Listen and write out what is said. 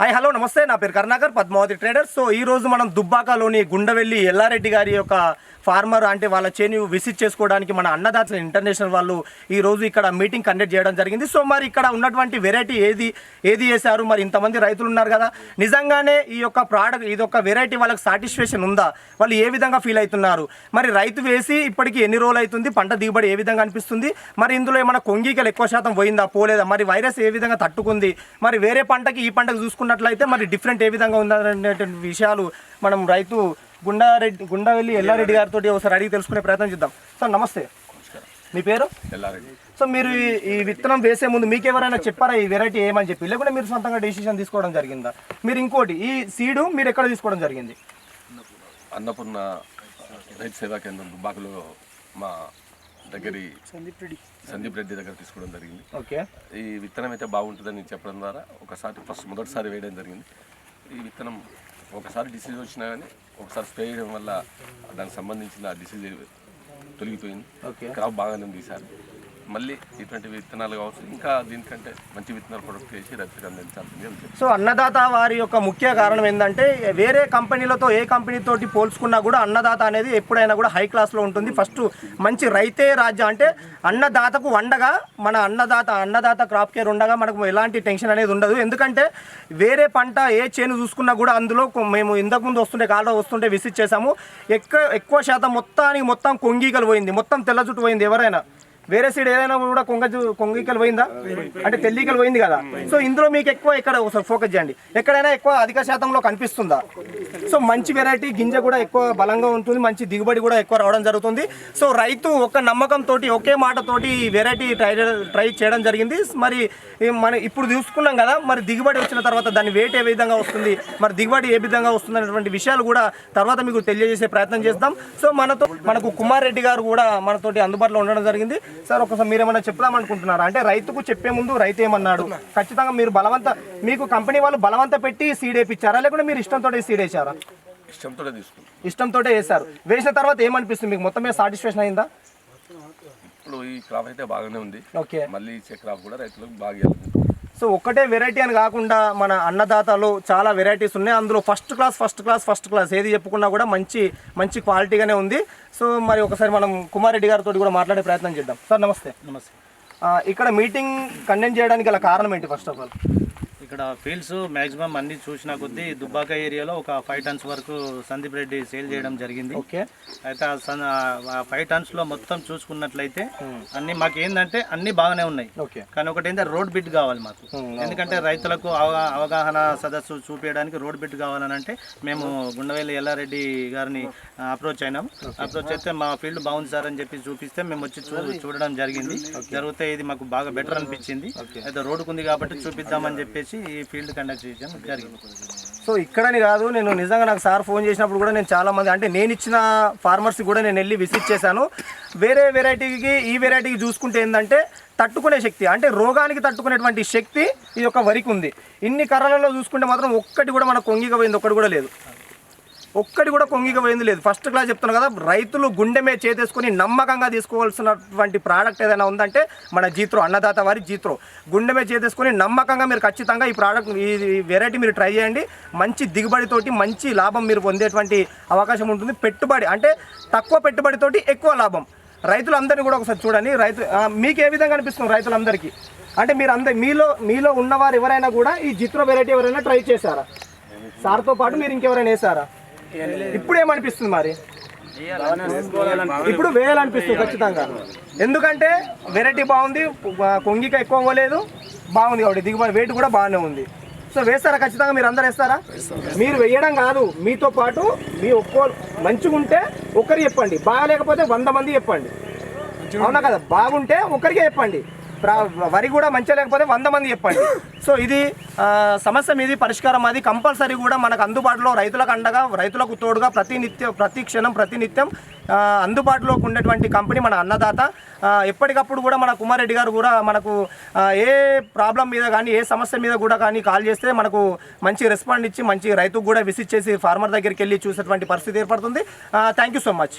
Hi hello నమస్తే. నా పేరు కర్ణాకర్ పద్మావతి ట్రేడర్. సో ఈ రోజు మనం దుబ్బాకలోని గుండవెల్లి ఎల్లారెడ్డి గారి యొక్క ఫార్మర్ అంటే వాళ్ళ చేను విజిట్ చేసుకోవడానికి మన అన్నదాతల ఇంటర్నేషనల్ వాళ్ళు ఈ రోజు ఇక్కడ మీటింగ్ కండక్ట్ చేయడం జరిగింది. సో మరి ఇక్కడ ఉన్నటువంటి వెరైటీ ఏది ఏది చేశారు మరి ఇంతమంది రైతులు ఉన్నారు కదా. నిజంగానే ఈ యొక్క ప్రోడక్ట్ ఇది ఒక వెరైటీ వాళ్ళకి సాటిస్ఫాక్షన్ ఉందా? వాళ్ళు ఏ విధంగా ఫీల్ అవుతున్నారు? మరి రైతు వేసి ఇప్పటికి ఎన్ని రోజులు అవుతుంది? పంట దిగుబడి ఏ విధంగా అనిపిస్తుంది? మరి ఇందులో ఏమైనా కొంగికలు ఎక్కువ శాతం పోయిందా? పోలేదా? మరి వైరస్ ఏ విధంగా తట్టుకుంది? మరి వేరే పంటకి ఈ పంటకు చూసుకున్నట్లయితే మరి డిఫరెంట్ ఏ విధంగా ఉందనేటువంటి విషయాలు మనం రైతు గుండారెడ్డి గుండావెల్లి ఎల్లారెడ్డి గారితో ఒకసారి అడిగి తెలుసుకునే ప్రయత్నం చేద్దాం. సార్ నమస్తే. మీ పేరు? సో మీరు ఈ- విత్తనం వేసే ముందు మీకు ఎవరైనా చెప్పారా ఈ వెరైటీ ఏమని చెప్పి? లేకుంటే మీరు సొంతంగా డెసిషన్ తీసుకోవడం జరిగిందా? మీరు ఇంకోటి ఈ సీడు మీరు ఎక్కడ తీసుకోవడం జరిగింది? అన్నపూర్ణ రైతు సేవా కేంద్రం దుబ్బాకలో మా దగ్గరి సందీప్ రెడ్డి. దగ్గర తీసుకోవడం జరిగింది. ఓకే. ఈ విత్తనం అయితే బాగుంటుందని చెప్పడం ద్వారా ఒకసారి ఫస్ట్ మొదటిసారి వేయడం జరిగింది. ఈ విత్తనం ఒకసారి డిసీజ్ వచ్చినా కానీ ఒకసారి స్ప్రే చేయడం వల్ల దానికి సంబంధించిన డిసీజ్ తొలగిపోయింది. ఓకే. క్రాప్ బాగానే ఉంది ఈసారి. మళ్ళీ ఇటువంటి విత్తనాలు కావచ్చు ఇంకా దీనికంటే మంచి విత్తనాలు ప్రొడక్ట్ చేసి రైతులకు అందించాల్సింది సో అన్నదాత వారి యొక్క ముఖ్య కారణం ఏంటంటే వేరే కంపెనీలతో ఏ కంపెనీతోటి పోల్చుకున్నా కూడా అన్నదాత అనేది ఎప్పుడైనా కూడా హై క్లాస్లో ఉంటుంది. ఫస్ట్ మంచి రైతే రాజ్యం అంటే అన్నదాతకు వండగా మన అన్నదాత అన్నదాత క్రాప్ కేర్ ఉండగా మనకు ఎలాంటి టెన్షన్ అనేది ఉండదు. ఎందుకంటే వేరే పంట ఏ చేను చూసుకున్నా కూడా అందులో మేము ఇంతకుముందు వస్తుంటే కాలో వస్తుంటే విసిట్ చేసాము ఎక్కువ ఎక్కువ శాతం మొత్తానికి మొత్తం కొంగీకలు పోయింది మొత్తం తెల్ల చుట్టూ పోయింది ఎవరైనా. వేరే సైడ్ ఏదైనా కూడా కొంగ కొంగికలు పోయిందా? అంటే తెల్లికలు పోయింది కదా. సో ఇందులో మీకు ఎక్కువ ఇక్కడ ఒకసారి ఫోకస్ చేయండి. ఎక్కడైనా ఎక్కువ అధిక శాతంలో కనిపిస్తుందా? సో మంచి వెరైటీ గింజ కూడా ఎక్కువ బలంగా ఉంటుంది మంచి దిగుబడి కూడా ఎక్కువ రావడం జరుగుతుంది. సో రైతు ఒక నమ్మకం తోటి ఒకే మాటతోటి వెరైటీ ట్రై ట్రై చేయడం జరిగింది. మరి మనం ఇప్పుడు చూసుకున్నాం కదా మరి దిగుబడి వచ్చిన తర్వాత దాని వెయిట్ ఏ విధంగా వస్తుంది మరి దిగుబడి ఏ విధంగా వస్తుంది అనేటువంటి విషయాలు కూడా తర్వాత మీకు తెలియజేసే ప్రయత్నం చేస్తాం సో మనతో మనకు కుమార్ రెడ్డి గారు కూడా మనతోటి అందుబాటులో ఉండడం జరిగింది. సార్ ఒకసారి మీరు ఏమన్నా చెప్దాం అనుకుంటున్నారా అంటే రైతుకు చెప్పే ముందు రైతు ఏమన్నాడు? ఖచ్చితంగా మీరు బలవంత మీకు కంపెనీ వాళ్ళు బలవంత పెట్టి సీడ్ వేయించారా లేకుంటే మీరు ఇష్టంతో సీడ్ వేసారా ఇష్టంతో ఇష్టంతో వేశారు. వేసిన తర్వాత ఏమనిపిస్తుంది మీకు? మొత్తం మీద సాటిస్ఫాక్షన్ అయిందా? ఇప్పుడు ఈ క్రాప్ అయితే బాగానే ఉంది. ఓకే. మళ్ళీ ఇచ్చే క్రాప్ కూడా రైతులకు బాగా. సో ఒక్కటే వెరైటీ అని కాకుండా మన అన్నదాతలో చాలా వెరైటీస్ ఉన్నాయి. అందులో first class first class first class ఏది చెప్పుకున్నా కూడా మంచి మంచి క్వాలిటీగానే ఉంది. సో మరి ఒకసారి మనం కుమార్ రెడ్డి గారితో కూడా మాట్లాడే ప్రయత్నం చేద్దాం. సార్ నమస్తే. నమస్తే. ఇక్కడ మీటింగ్ కండెక్ట్ చేయడానికి గల కారణం ఏంటి ఫస్ట్ ఆఫ్ ఆల్ ఇక్కడ ఫీల్డ్స్ మ్యాక్సిమం అన్ని చూసిన కొద్దీ దుబ్బాక ఏరియాలో ఒక ఫైవ్ టన్స్ వరకు సందీప్ రెడ్డి సేల్ చేయడం జరిగింది. ఓకే. అయితే ఆ ఫైవ్ టన్స్లో మొత్తం చూసుకున్నట్లయితే అన్ని మాకు ఏంటంటే అన్ని బాగానే ఉన్నాయి. ఓకే. కానీ ఒకటి ఏంటంటే రోడ్ బిట్ కావాలి మాకు. ఎందుకంటే రైతులకు అవగా అవగాహన సదస్సు చూపించడానికి రోడ్ బిట్ కావాలని అంటే మేము గుండవేలి ఎల్లారెడ్డి గారిని అప్రోచ్ అయినాం. అప్రోచ్ అయితే మా ఫీల్డ్ బాగుంది సార్ అని చెప్పి చూపిస్తే మేము వచ్చి చూ- చూడడం జరిగింది. జరిగితే ఇది మాకు బాగా బెటర్ అనిపించింది. అయితే రోడ్డుకు ఉంది కాబట్టి చూపిద్దామని చెప్పేసి ఈ ఫీల్డ్ కండక్ట్ చేయడం జరిగింది. సో ఇక్కడని కాదు నేను నిజంగా నాకు సార్ ఫోన్ చేసినప్పుడు కూడా నేను చాలా మంది అంటే నేను ఇచ్చిన ఫార్మర్స్ కూడా నేను వెళ్ళి విజిట్ చేశాను. వేరే వెరైటీకి ఈ వెరైటీకి చూసుకుంటే ఏంటంటే తట్టుకునే శక్తి అంటే రోగానికి తట్టుకునేటువంటి శక్తి ఈ యొక్క వరికి ఉంది. ఇన్ని కర్రలలో చూసుకుంటే మాత్రం ఒక్కటి కూడా మన కొంగిక పోయింది ఒక్కటి కూడా లేదు. ఒక్కటి కూడా కొంగిక పోయింది లేదు. ఫస్ట్ క్లాస్ చెప్తున్నాను కదా రైతులు గుండె మీద చేతేసుకొని నమ్మకంగా తీసుకోవాల్సినటువంటి ప్రోడక్ట్ ఏదైనా ఉందంటే మన జీత్రో అన్నదాత వారి జీత్రో. గుండె మీద చేతేసుకొని నమ్మకంగా మీరు ఖచ్చితంగా ఈ ప్రోడక్ట్ ఈ వెరైటీ మీరు ట్రై చేయండి. మంచి దిగుబడితోటి మంచి లాభం మీరు పొందేటువంటి అవకాశం ఉంటుంది. పెట్టుబడి అంటే తక్కువ పెట్టుబడితోటి ఎక్కువ లాభం. రైతులందరినీ కూడా ఒకసారి చూడండి. రైతు మీకు ఏ విధంగా అనిపిస్తుంది రైతులందరికీ? అంటే మీరు అందరు మీలో మీలో ఉన్నవారు ఎవరైనా కూడా ఈ జిత్రో వెరైటీ ఎవరైనా ట్రై చేశారా? సార్తో పాటు మీరు ఇంకెవరైనా వేసారా ఇప్పుడు ఏమనిపిస్తుంది మరి? ఇప్పుడు వేయాలనిపిస్తుంది ఖచ్చితంగా. ఎందుకంటే వెరైటీ బాగుంది కొంగిక ఎక్కువ పోలేదు బాగుంది కాబట్టి దిగుబడి వెయిట్ కూడా బాగానే ఉంది. సో వేస్తారా ఖచ్చితంగా? మీరు అందరు వేస్తారా? మీరు వేయడం కాదు మీతో పాటు మీ ఒక్కో మంచిగా ఉంటే ఒకరు చెప్పండి. బాగాలేకపోతే వంద మంది చెప్పండి. అవునా కదా? బాగుంటే ఒకరికే చెప్పండి. వరి కూడా మంచిగా లేకపోతే వంద మంది చెప్పండి. సో ఇది సమస్య మీది పరిష్కారం అది కంపల్సరీ కూడా మనకు అందుబాటులో రైతులకు అండగా రైతులకు తోడుగా ప్రతి నిత్యం ప్రతి క్షణం ప్రతి నిత్యం అందుబాటులోకి ఉండేటువంటి కంపెనీ మన అన్నదాత. ఎప్పటికప్పుడు కూడా మన కుమార్ రెడ్డి గారు కూడా మనకు ఏ ప్రాబ్లం మీద కానీ ఏ సమస్య మీద కూడా కానీ కాల్ చేస్తే మనకు మంచి రెస్పాండ్ ఇచ్చి మంచి రైతుకు కూడా విసిట్ చేసి ఫార్మర్ దగ్గరికి వెళ్ళి చూసేటువంటి పరిస్థితి ఏర్పడుతుంది. Thank you so much